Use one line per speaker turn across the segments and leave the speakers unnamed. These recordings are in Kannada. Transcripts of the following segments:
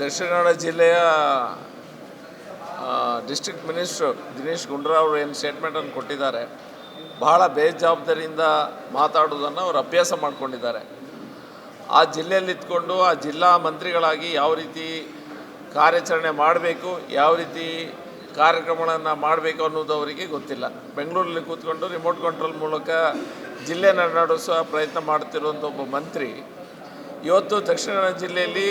ದಕ್ಷಿಣ ಕನ್ನಡ ಜಿಲ್ಲೆಯ ಡಿಸ್ಟ್ರಿಕ್ಟ್ ಮಿನಿಸ್ಟ್ರು ದಿನೇಶ್ ಗುಂಡೂರಾವ್ ಅವರು ಏನು ಸ್ಟೇಟ್ಮೆಂಟನ್ನು ಕೊಟ್ಟಿದ್ದಾರೆ, ಬಹಳ ಬೇಜವಾಬ್ದಾರಿಯಿಂದ ಮಾತಾಡೋದನ್ನು ಅವರು ಅಭ್ಯಾಸ ಮಾಡಿಕೊಂಡಿದ್ದಾರೆ. ಆ ಜಿಲ್ಲೆಯಲ್ಲಿ ಇದ್ಕೊಂಡು ಆ ಜಿಲ್ಲಾ ಮಂತ್ರಿಗಳಾಗಿ ಯಾವ ರೀತಿ ಕಾರ್ಯಾಚರಣೆ ಮಾಡಬೇಕು, ಯಾವ ರೀತಿ ಕಾರ್ಯಕ್ರಮಗಳನ್ನು ಮಾಡಬೇಕು ಅನ್ನೋದು ಅವರಿಗೆ ಗೊತ್ತಿಲ್ಲ. ಬೆಂಗಳೂರಲ್ಲಿ ಕೂತ್ಕೊಂಡು ರಿಮೋಟ್ ಕಂಟ್ರೋಲ್ ಮೂಲಕ ಜಿಲ್ಲೆನ ನಡೆಸೋ ಪ್ರಯತ್ನ ಮಾಡ್ತಿರುವಂಥ ಒಬ್ಬ ಮಂತ್ರಿ, ಇವತ್ತು ದಕ್ಷಿಣ ಕನ್ನಡ ಜಿಲ್ಲೆಯಲ್ಲಿ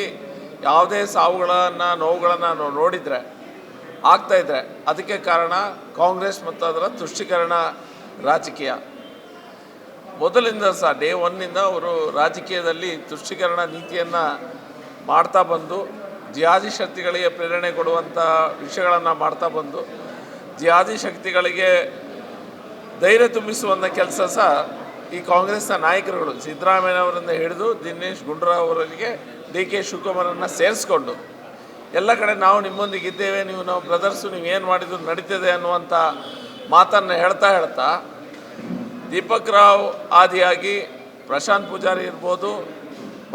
ಯಾವುದೇ ಸಾವುಗಳನ್ನು, ನೋವುಗಳನ್ನು ನಾವು ನೋಡಿದರೆ ಆಗ್ತಾಯಿದ್ರೆ ಅದಕ್ಕೆ ಕಾರಣ ಕಾಂಗ್ರೆಸ್ ಮತ್ತು ಅದರ ತುಷ್ಟೀಕರಣ ರಾಜಕೀಯ. ಮೊದಲಿಂದ ಸಹ, ಡೇ ಒನ್ನಿಂದ ಅವರು ರಾಜಕೀಯದಲ್ಲಿ ತುಷ್ಟೀಕರಣ ನೀತಿಯನ್ನು ಮಾಡ್ತಾ ಬಂದು ಜಿಯಾದಿ ಶಕ್ತಿಗಳಿಗೆ ಪ್ರೇರಣೆ ಕೊಡುವಂಥ ವಿಷಯಗಳನ್ನು ಮಾಡ್ತಾ ಬಂದು ಜಿಯಾದಿ ಶಕ್ತಿಗಳಿಗೆ ಧೈರ್ಯ ತುಂಬಿಸುವಂಥ ಕೆಲಸ ಸಹ ಈ ಕಾಂಗ್ರೆಸ್ನ ನಾಯಕರುಗಳು ಸಿದ್ದರಾಮಯ್ಯನವರಿಂದ ಹಿಡಿದು ದಿನೇಶ್ ಗುಂಡೂರಾವ್ ಅವರಿಗೆ ಡಿ ಕೆ ಶಿವಕುಮಾರನ್ನು ಸೇರಿಸ್ಕೊಂಡು, ಎಲ್ಲ ಕಡೆ ನಾವು ನಿಮ್ಮೊಂದಿಗೆ ಇದ್ದೇವೆ, ನೀವು ನಾವು ಬ್ರದರ್ಸು, ನೀವು ಏನು ಮಾಡಿದ್ರು ನಡೀತದೆ ಅನ್ನುವಂಥ ಮಾತನ್ನು ಹೇಳ್ತಾ ಹೇಳ್ತಾ, ದೀಪಕ್ ರಾವ್ ಆದಿಯಾಗಿ ಪ್ರಶಾಂತ್ ಪೂಜಾರಿ ಇರ್ಬೋದು,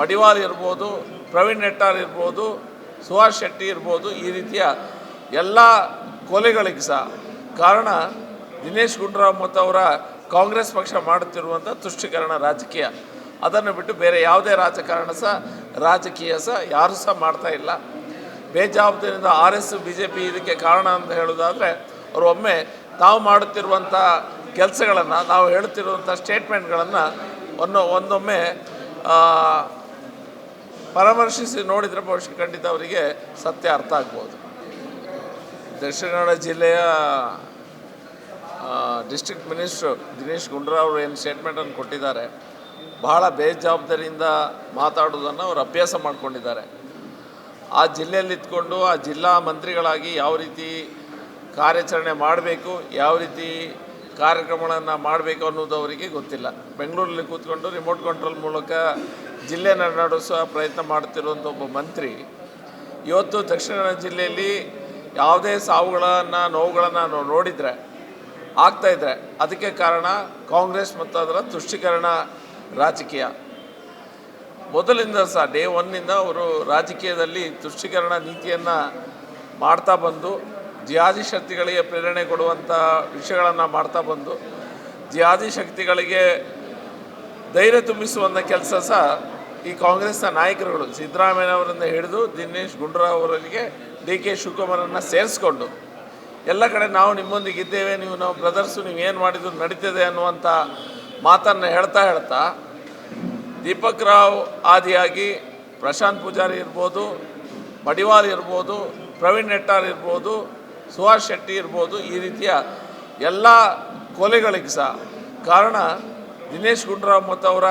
ಮಡಿವಾಲ್ ಇರ್ಬೋದು, ಪ್ರವೀಣ್ ನೆಟ್ಟಾರ್ ಇರ್ಬೋದು, ಸುಹಾಸ್ ಶೆಟ್ಟಿ ಇರ್ಬೋದು, ಈ ರೀತಿಯ ಎಲ್ಲ ಕೊಲೆಗಳಿಗೆ ಸಹ ಕಾರಣ ದಿನೇಶ್ ಗುಂಡೂರಾವ್ ಮತ್ತು ಅವರ ಕಾಂಗ್ರೆಸ್ ಪಕ್ಷ ಮಾಡುತ್ತಿರುವಂಥ ತುಷ್ಟೀಕರಣ ರಾಜಕೀಯ. ಅದನ್ನು ಬಿಟ್ಟು ಬೇರೆ ಯಾವುದೇ ರಾಜಕಾರಣ ಸಹ ರಾಜಕೀಯ ಸಹ ಯಾರೂ ಸಹ ಮಾಡ್ತಾ ಇಲ್ಲ. ಬೇಜವಾಬ್ದಾರಿಯಿಂದ R S, B J P ಇದಕ್ಕೆ ಕಾರಣ ಅಂತ ಹೇಳೋದಾದರೆ ಅವರು ಒಮ್ಮೆ ತಾವು ಮಾಡುತ್ತಿರುವಂಥ ಕೆಲಸಗಳನ್ನು ನಾವು ಹೇಳುತ್ತಿರುವಂಥ ಸ್ಟೇಟ್ಮೆಂಟ್ಗಳನ್ನು ಒಂದು, ಒಂದೊಮ್ಮೆ ಪರಾಮರ್ಶಿಸಿ ನೋಡಿದರೆ ಬಹುಶಃ ಖಂಡಿತ ಅವರಿಗೆ ಸತ್ಯ ಅರ್ಥ ಆಗ್ಬೋದು. ದಕ್ಷಿಣ ಕನ್ನಡ ಜಿಲ್ಲೆಯ ಡಿಸ್ಟ್ರಿಕ್ಟ್ ಮಿನಿಸ್ಟ್ರು ದಿನೇಶ್ ಗುಂಡೂರಾವ್ ಅವರು ಏನು ಸ್ಟೇಟ್ಮೆಂಟನ್ನು ಕೊಟ್ಟಿದ್ದಾರೆ ಬಹಳ ಬೇಜವಾಬ್ದಾರಿಯಿಂದ ಮಾತಾಡೋದನ್ನು ಅವರು ಅಭ್ಯಾಸ ಮಾಡಿಕೊಂಡಿದ್ದಾರೆ. ಆ ಜಿಲ್ಲೆಯಲ್ಲಿ ಇದ್ಕೊಂಡು ಆ ಜಿಲ್ಲಾ ಮಂತ್ರಿಗಳಾಗಿ ಯಾವ ರೀತಿ ಕಾರ್ಯಾಚರಣೆ ಮಾಡಬೇಕು, ಯಾವ ರೀತಿ ಕಾರ್ಯಕ್ರಮಗಳನ್ನು ಮಾಡಬೇಕು ಅನ್ನೋದು ಅವರಿಗೆ ಗೊತ್ತಿಲ್ಲ. ಬೆಂಗಳೂರಲ್ಲಿ ಕೂತ್ಕೊಂಡು ರಿಮೋಟ್ ಕಂಟ್ರೋಲ್ ಮೂಲಕ ಜಿಲ್ಲೆನ ನಡೆಸುವ ಪ್ರಯತ್ನ ಮಾಡ್ತಿರುವಂಥ ಒಬ್ಬ ಮಂತ್ರಿ, ಇವತ್ತು ದಕ್ಷಿಣ ಕನ್ನಡ ಜಿಲ್ಲೆಯಲ್ಲಿ ಯಾವುದೇ ಸಾವುಗಳನ್ನು, ನೋವುಗಳನ್ನು ನಾವು ನೋಡಿದರೆ ಆಗ್ತಾಯಿದ್ರೆ ಅದಕ್ಕೆ ಕಾರಣ ಕಾಂಗ್ರೆಸ್ ಮತ್ತು ಅದರ ತುಷ್ಟೀಕರಣ ರಾಜಕೀಯ. ಮೊದಲಿಂದ ಸಹ ಡೇ ಒನ್ನಿಂದ ಅವರು ರಾಜಕೀಯದಲ್ಲಿ ತುಷ್ಟೀಕರಣ ನೀತಿಯನ್ನು ಮಾಡ್ತಾ ಬಂದು ಜಿಯಾದಿ ಶಕ್ತಿಗಳಿಗೆ ಪ್ರೇರಣೆ ಕೊಡುವಂಥ ವಿಷಯಗಳನ್ನು ಮಾಡ್ತಾ ಬಂದು ಜಿಯಾದಿ ಶಕ್ತಿಗಳಿಗೆ ಧೈರ್ಯ ತುಂಬಿಸುವಂಥ ಕೆಲಸ ಸಹ ಈ ಕಾಂಗ್ರೆಸ್ನ ನಾಯಕರುಗಳು ಸಿದ್ದರಾಮಯ್ಯವರಿಂದ ಹಿಡಿದು ದಿನೇಶ್ ಗುಂಡೂರಾವ್ ಅವರಿಗೆ ಡಿ ಕೆ ಶಿವಕುಮಾರನ್ನು ಸೇರಿಸ್ಕೊಂಡು, ಎಲ್ಲ ಕಡೆ ನಾವು ನಿಮ್ಮೊಂದಿಗೆ ಇದ್ದೇವೆ, ನೀವು ನಾವು ಬ್ರದರ್ಸು ನೀವು ಏನು ಮಾಡಿದ್ರು ನಡೀತದೆ ಅನ್ನುವಂಥ ಮಾತನ್ನು ಹೇಳ್ತಾ ಹೇಳ್ತಾ ದೀಪಕ್ ರಾವ್ ಆದಿಯಾಗಿ ಪ್ರಶಾಂತ್ ಪೂಜಾರಿ ಇರ್ಬೋದು, ಮಡಿವಾಲ್ ಇರ್ಬೋದು, ಪ್ರವೀಣ್ ನೆಟ್ಟಾರ್ ಇರ್ಬೋದು, ಸುಹಾಸ್ ಶೆಟ್ಟಿ ಇರ್ಬೋದು, ಈ ರೀತಿಯ ಎಲ್ಲ ಕೊಲೆಗಳಿಗೆ ಸಹ ಕಾರಣ ದಿನೇಶ್ ಗುಂಡೂರಾವ್ ಮತ್ತು ಅವರ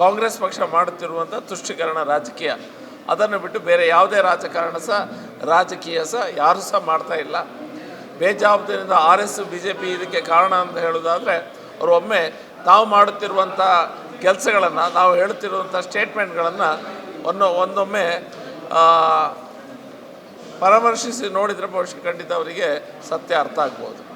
ಕಾಂಗ್ರೆಸ್ ಪಕ್ಷ ಮಾಡುತ್ತಿರುವಂಥ ತುಷ್ಟೀಕರಣ ರಾಜಕೀಯ. ಅದನ್ನು ಬಿಟ್ಟು ಬೇರೆ ಯಾವುದೇ ರಾಜಕಾರಣ ಸಹ, ರಾಜಕೀಯ ಸಹ ಯಾರೂ ಸಹ ಮಾಡ್ತಾ ಇಲ್ಲ. ಬೇಜವಾಬ್ದಾರಿಯಿಂದ R S, B J P ಇದಕ್ಕೆ ಕಾರಣ ಅಂತ ಹೇಳೋದಾದರೆ ಅವರು ಒಮ್ಮೆ ತಾವು ಮಾಡುತ್ತಿರುವಂಥ ಕೆಲಸಗಳನ್ನು, ನಾವು ಹೇಳುತ್ತಿರುವಂಥ ಸ್ಟೇಟ್ಮೆಂಟ್ಗಳನ್ನು ಒಂದು ಒಂದೊಮ್ಮೆ ಪರಾಮರ್ಶಿಸಿ ನೋಡಿದರೆ ಬಹುಶಃ ಖಂಡಿತ ಅವರಿಗೆ ಸತ್ಯ ಅರ್ಥ ಆಗ್ಬೋದು.